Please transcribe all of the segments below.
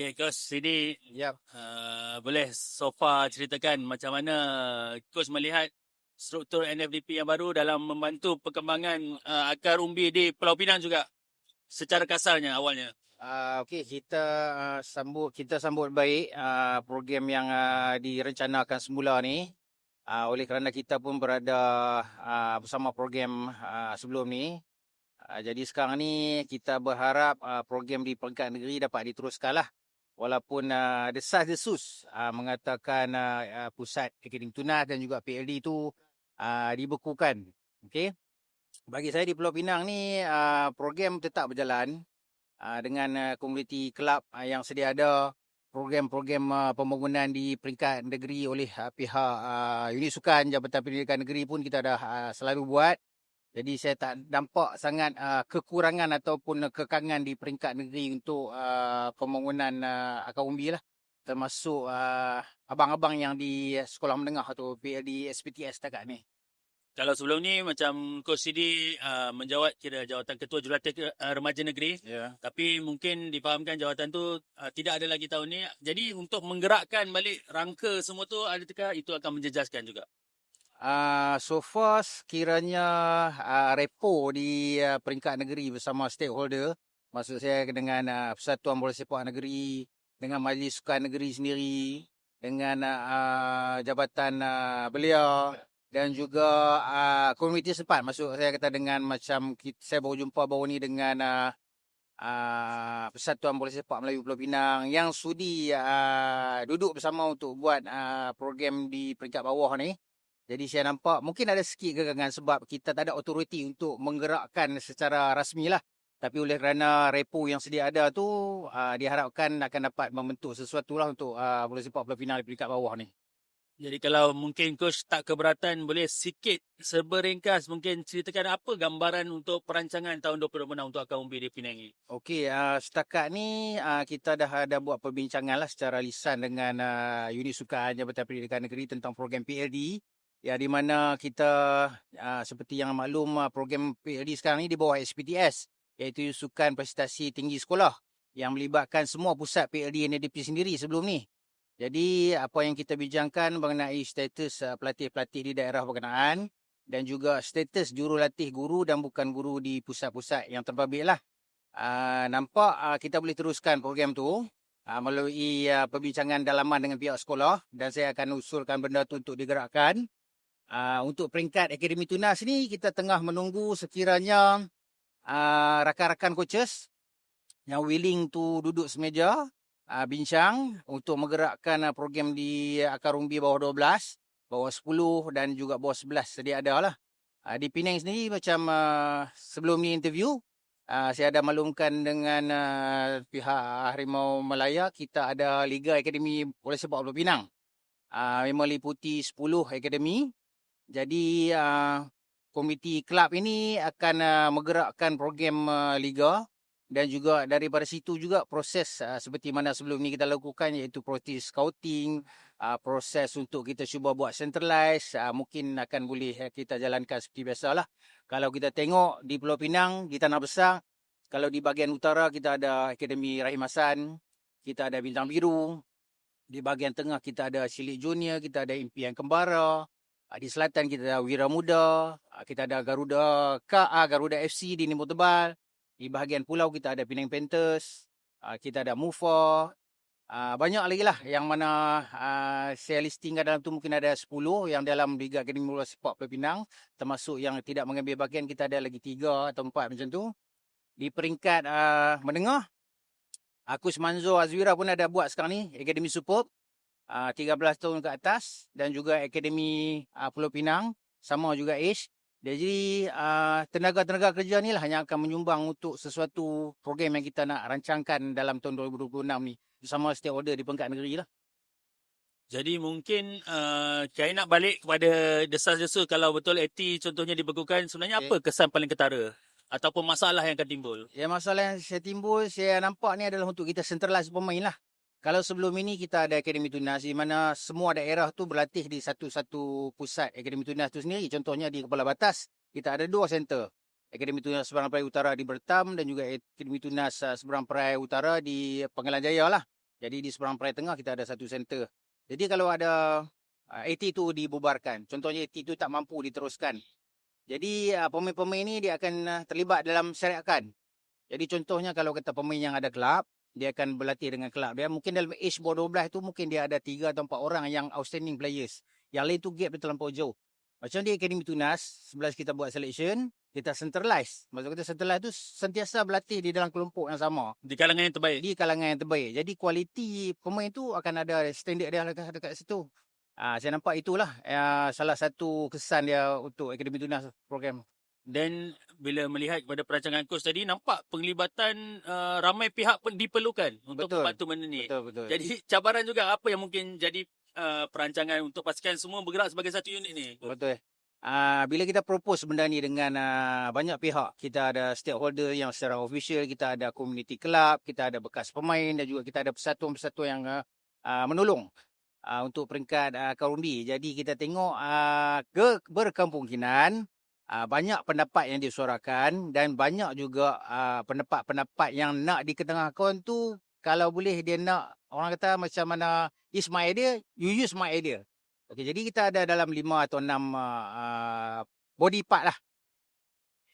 Okay, Coach, sini Yap. uh, boleh so far ceritakan macam mana Coach melihat struktur NFDP yang baru dalam membantu perkembangan uh, akar umbi di Pulau Pinang juga secara kasarnya awalnya. Uh, Okey, kita uh, sambut kita sambut baik uh, program yang uh, direncanakan semula ni. Uh, oleh kerana kita pun berada uh, bersama program uh, sebelum ni. Uh, jadi sekarang ni kita berharap uh, program di peringkat negeri dapat diteruskanlah. Walaupun uh, desas-desus uh, mengatakan uh, uh, pusat akademik tunas dan juga PLD itu uh, dibekukan. Okey. Bagi saya di Pulau Pinang ni uh, program tetap berjalan uh, dengan uh, komuniti kelab uh, yang sedia ada program-program uh, pembangunan di peringkat negeri oleh uh, pihak uh, unit sukan Jabatan Pendidikan Negeri pun kita dah uh, selalu buat. Jadi saya tak nampak sangat uh, kekurangan ataupun kekangan di peringkat negeri untuk uh, pembangunan uh, akar umbi lah. Termasuk uh, abang-abang yang di sekolah menengah atau PLD SPTS setakat ni. Kalau sebelum ni macam Coach Sidi uh, menjawat kira jawatan Ketua Jurulatih uh, Remaja Negeri Ya. tapi mungkin difahamkan jawatan tu uh, tidak ada lagi tahun ni. Jadi untuk menggerakkan balik rangka semua tu adakah itu akan menjejaskan juga? Uh, so far sekiranya uh, repo di uh, peringkat negeri bersama stakeholder maksud saya dengan uh, Persatuan Bola Sepak Negeri dengan Majlis Sukan Negeri sendiri dengan uh, Jabatan uh, Belia dan juga uh, komuniti setempat maksud saya kata dengan macam kita, saya baru jumpa baru ni dengan uh, uh, Persatuan Bola Sepak Melayu Pulau Pinang yang sudi uh, duduk bersama untuk buat uh, program di peringkat bawah ni jadi saya nampak mungkin ada sikit kegangan sebab kita tak ada autoriti untuk menggerakkan secara rasmi lah. Tapi oleh kerana repo yang sedia ada tu uh, diharapkan akan dapat membentuk sesuatu lah untuk uh, bola sepak bola final di peringkat bawah ni. Jadi kalau mungkin coach tak keberatan boleh sikit seberingkas mungkin ceritakan apa gambaran untuk perancangan tahun 2026 untuk akar umbi di Penang ni. Okey, uh, setakat ni uh, kita dah ada buat perbincangan lah secara lisan dengan uh, unit sukan Jabatan Pendidikan Negeri tentang program PLD. Ya di mana kita uh, seperti yang maklum uh, program PLD sekarang ni di bawah SPTS iaitu Sukan Prestasi Tinggi Sekolah yang melibatkan semua pusat PLD NDP sendiri sebelum ni. Jadi apa yang kita bincangkan mengenai status uh, pelatih-pelatih di daerah berkenaan dan juga status jurulatih guru dan bukan guru di pusat-pusat yang terbabit lah. Uh, nampak uh, kita boleh teruskan program tu uh, melalui uh, perbincangan dalaman dengan pihak sekolah dan saya akan usulkan benda tu untuk digerakkan. Uh, untuk peringkat Akademi Tunas ni kita tengah menunggu sekiranya uh, rakan-rakan coaches yang willing tu duduk semeja uh, bincang untuk menggerakkan uh, program di akar umbi bawah 12, bawah 10 dan juga bawah 11 sedia ada lah. Uh, di Penang sendiri macam uh, sebelum ni interview uh, saya ada maklumkan dengan uh, pihak Harimau Malaya kita ada Liga Akademi Bola Sepak Pulau Pinang. Uh, memang liputi 10 akademi jadi uh, komiti kelab ini akan uh, menggerakkan program uh, liga dan juga daripada situ juga proses uh, seperti mana sebelum ni kita lakukan iaitu proses scouting, uh, proses untuk kita cuba buat centralize, uh, mungkin akan boleh uh, kita jalankan seperti biasalah. Kalau kita tengok di Pulau Pinang, di Tanah Besar, kalau di bahagian utara kita ada Akademi Rahim Hassan, kita ada Bintang Biru, di bahagian tengah kita ada Silik Junior, kita ada Impian Kembara, di selatan kita ada Wira Muda, ah, kita ada Garuda KA, Garuda FC di Nimbo Tebal. Di bahagian pulau kita ada Penang Panthers, ah, kita ada Mufa. Banyak lagi lah yang mana saya listingkan dalam tu mungkin ada 10 yang dalam Liga Akademi Bola Sepak Pinang. Termasuk yang tidak mengambil bahagian kita ada lagi 3 atau 4 macam tu. Di peringkat menengah, Aku Manzo Azwira pun ada buat sekarang ni, Akademi Superb uh, 13 tahun ke atas dan juga Akademi uh, Pulau Pinang sama juga age. Jadi uh, tenaga-tenaga kerja ni lah yang akan menyumbang untuk sesuatu program yang kita nak rancangkan dalam tahun 2026 ni bersama stakeholder di peringkat negeri lah. Jadi mungkin uh, saya nak balik kepada desas-desus kalau betul AT contohnya dibekukan sebenarnya okay. apa kesan paling ketara ataupun masalah yang akan timbul? Ya masalah yang saya timbul saya nampak ni adalah untuk kita centralize pemain lah. Kalau sebelum ini kita ada Akademi Tunas di mana semua daerah tu berlatih di satu-satu pusat Akademi Tunas tu sendiri. Contohnya di Kepala Batas, kita ada dua center. Akademi Tunas Seberang Perai Utara di Bertam dan juga Akademi Tunas uh, Seberang Perai Utara di Panggilan Jaya lah. Jadi di seberang perai tengah kita ada satu center. Jadi kalau ada uh, AT tu dibubarkan, contohnya AT tu tak mampu diteruskan. Jadi uh, pemain-pemain ni dia akan terlibat dalam syariatkan. Jadi contohnya kalau kata pemain yang ada kelab, dia akan berlatih dengan kelab dia. Mungkin dalam age bawah 12 tu mungkin dia ada 3 atau 4 orang yang outstanding players. Yang lain tu gap dia terlampau jauh. Macam di Akademi Tunas, sebelah kita buat selection, kita centralize. Maksud kita centralize tu sentiasa berlatih di dalam kelompok yang sama. Di kalangan yang terbaik. Di kalangan yang terbaik. Jadi kualiti pemain tu akan ada standard dia dekat, dekat situ. Ah, saya nampak itulah uh, salah satu kesan dia untuk Akademi Tunas program. Dan bila melihat kepada perancangan kos tadi, nampak penglibatan uh, ramai pihak pun diperlukan untuk Betul. membantu benda ni. Betul betul. Jadi cabaran juga apa yang mungkin jadi uh, perancangan untuk pastikan semua bergerak sebagai satu unit ni. Betul. Uh, bila kita propose benda ni dengan uh, banyak pihak, kita ada stakeholder yang secara official, kita ada community club, kita ada bekas pemain dan juga kita ada persatuan-persatuan yang uh, uh, menolong uh, untuk peringkat uh, Karundi. Jadi kita tengok uh, ke berkemungkinan uh, banyak pendapat yang disuarakan dan banyak juga uh, pendapat-pendapat yang nak diketengahkan tu kalau boleh dia nak orang kata macam mana is my idea, you use my idea. Okey, jadi kita ada dalam lima atau enam uh, body part lah.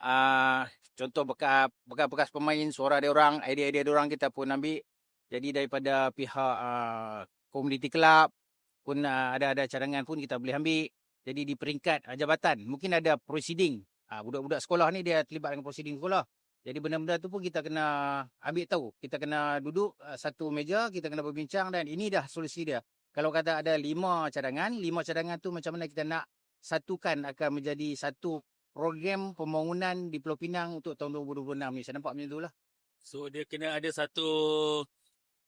Uh, contoh bekas, bekas-bekas pemain, suara dia orang, idea-idea dia orang kita pun ambil. Jadi daripada pihak uh, community club pun uh, ada-ada cadangan pun kita boleh ambil. Jadi di peringkat uh, jabatan, mungkin ada proceeding. Uh, budak-budak sekolah ni dia terlibat dengan proceeding sekolah. Jadi benda-benda tu pun kita kena ambil tahu. Kita kena duduk uh, satu meja, kita kena berbincang dan ini dah solusi dia. Kalau kata ada lima cadangan, lima cadangan tu macam mana kita nak satukan akan menjadi satu program pembangunan di Pulau Pinang untuk tahun 2026 ni. Saya nampak macam tu lah. So dia kena ada satu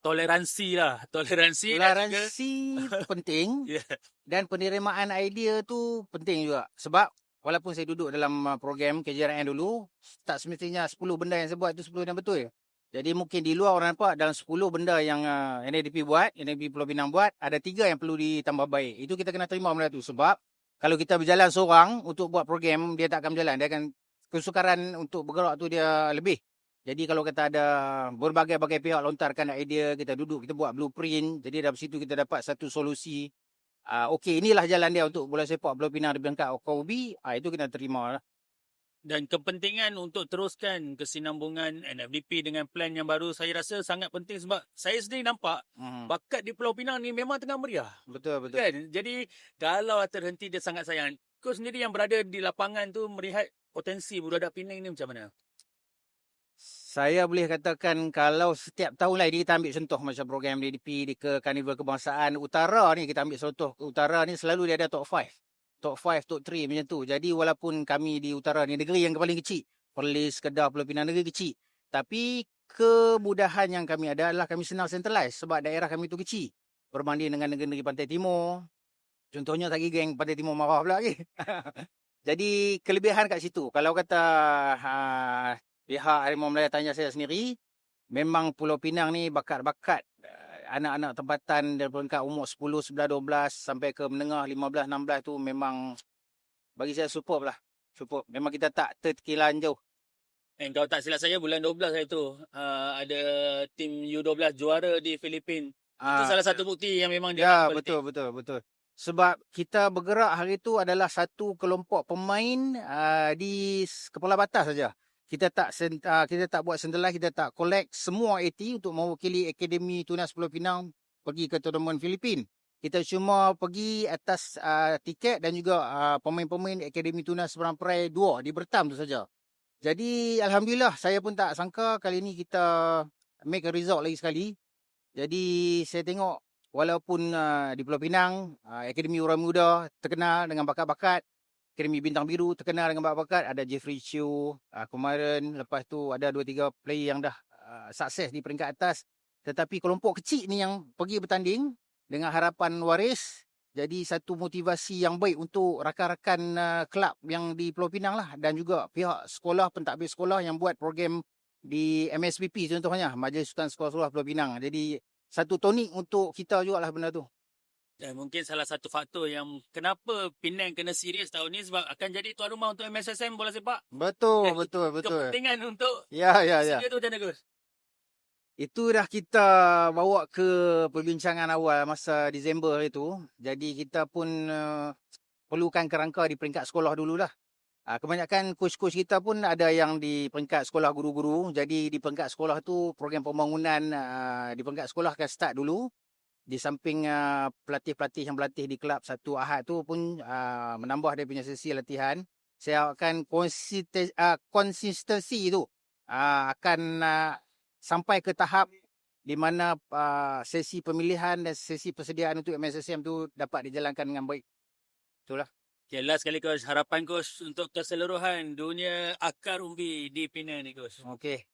toleransi lah. Toleransi. juga- Toleransi penting Ya. dan penerimaan idea tu penting juga. Sebab walaupun saya duduk dalam uh, program KJRN dulu, tak semestinya 10 benda yang saya buat tu 10 yang betul. Jadi mungkin di luar orang nampak dalam 10 benda yang uh, NADP buat, NADP Pulau Pinang buat, ada tiga yang perlu ditambah baik. Itu kita kena terima benda tu. Sebab kalau kita berjalan seorang untuk buat program, dia tak akan berjalan. Dia akan kesukaran untuk bergerak tu dia lebih. Jadi kalau kata ada berbagai-bagai pihak lontarkan idea, kita duduk, kita buat blueprint. Jadi dari situ kita dapat satu solusi. Uh, Okey, inilah jalan dia untuk bola sepak Pulau Pinang di peringkat OKUB. Uh, itu kita terima lah. Dan kepentingan untuk teruskan kesinambungan NFDP dengan plan yang baru saya rasa sangat penting sebab saya sendiri nampak Hmm. bakat di Pulau Pinang ni memang tengah meriah. Betul, betul. Kan? Jadi kalau terhenti dia sangat sayang. Kau sendiri yang berada di lapangan tu melihat potensi budak Penang ni macam mana? Saya boleh katakan kalau setiap tahun lah kita ambil contoh macam program DDP di ke Karnival Kebangsaan Utara ni kita ambil contoh Utara ni selalu dia ada top 5. Top 5, top 3 macam tu. Jadi walaupun kami di Utara ni negeri yang paling kecil. Perlis, Kedah, Pulau Pinang negeri kecil. Tapi kemudahan yang kami ada adalah kami senang centralize sebab daerah kami tu kecil. Berbanding dengan negeri-negeri Pantai Timur. Contohnya tak geng Pantai Timur marah pula lagi. Jadi kelebihan kat situ. Kalau kata ha, pihak Harimau Melaya tanya saya sendiri, memang Pulau Pinang ni bakat-bakat uh, anak-anak tempatan dari peringkat umur 10, 11, 12 sampai ke menengah 15, 16 tu memang bagi saya superb lah. Superb. Memang kita tak terkilan jauh. And kalau tak silap saya bulan 12 hari tu uh, ada tim U12 juara di Filipin. Itu Ah, salah satu bukti yang memang dia Ya, betul, betul, betul. Sebab kita bergerak hari tu adalah satu kelompok pemain uh, di kepala batas saja. Kita tak uh, kita tak buat centralize, kita tak collect semua AT untuk mewakili Akademi Tunas Pulau Pinang pergi ke tournament Filipin. Kita cuma pergi atas uh, tiket dan juga uh, pemain-pemain Akademi Tunas Seberang Perai 2 di Bertam tu saja. Jadi alhamdulillah saya pun tak sangka kali ni kita make a result lagi sekali. Jadi saya tengok walaupun uh, di Pulau Pinang, uh, Akademi Orang Muda terkenal dengan bakat-bakat, Akademi Bintang Biru terkenal dengan bakat-bakat, ada Jeffrey Chiu, uh, kemarin lepas tu ada 2-3 player yang dah uh, sukses di peringkat atas. Tetapi kelompok kecil ni yang pergi bertanding dengan harapan waris, jadi satu motivasi yang baik untuk rakan-rakan uh, kelab yang di Pulau Pinang lah dan juga pihak sekolah, pentadbir sekolah yang buat program di MSPP contohnya, Majlis Sultan Sekolah-Sekolah Pulau Pinang. Jadi satu tonik untuk kita jugalah benda tu. Dan mungkin salah satu faktor yang kenapa Penang kena serius tahun ni sebab akan jadi tuan rumah untuk MSSM bola sepak. Betul, Eh, betul, betul. Kepentingan untuk Ya, ya, ya. tu macam mana Gus? Itu dah kita bawa ke perbincangan awal masa Disember itu. Jadi kita pun uh, perlukan kerangka di peringkat sekolah dululah. Uh, kebanyakan coach-coach kita pun ada yang di peringkat sekolah guru-guru. Jadi di peringkat sekolah tu program pembangunan uh, di peringkat sekolah akan start dulu. Di samping uh, pelatih-pelatih yang berlatih di kelab satu ahad tu pun uh, menambah dia punya sesi latihan. Saya akan konsisten, uh, konsistensi tu uh, akan uh, sampai ke tahap di mana uh, sesi pemilihan dan sesi persediaan untuk MSSM tu dapat dijalankan dengan baik. Itulah. Okay, last sekali coach, harapan coach untuk keseluruhan dunia akar umbi di Penang ni coach. Okey.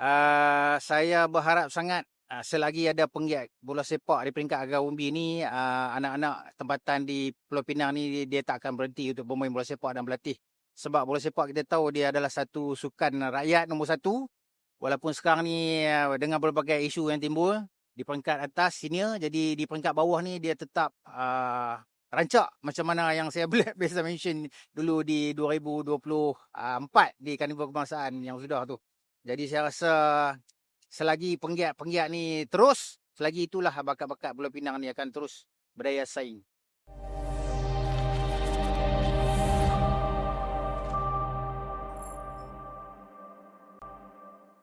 Uh, saya berharap sangat uh, selagi ada penggiat bola sepak di peringkat agar umbi ni uh, anak-anak tempatan di Pulau Pinang ni dia tak akan berhenti untuk bermain bola sepak dan berlatih. Sebab bola sepak kita tahu dia adalah satu sukan rakyat nombor satu. Walaupun sekarang ni uh, dengan berbagai isu yang timbul di peringkat atas senior jadi di peringkat bawah ni dia tetap uh, rancak macam mana yang saya biasa mention dulu di 2024 di Karnival Kebangsaan yang sudah tu. Jadi saya rasa selagi penggiat-penggiat ni terus, selagi itulah bakat-bakat Pulau Pinang ni akan terus berdaya saing.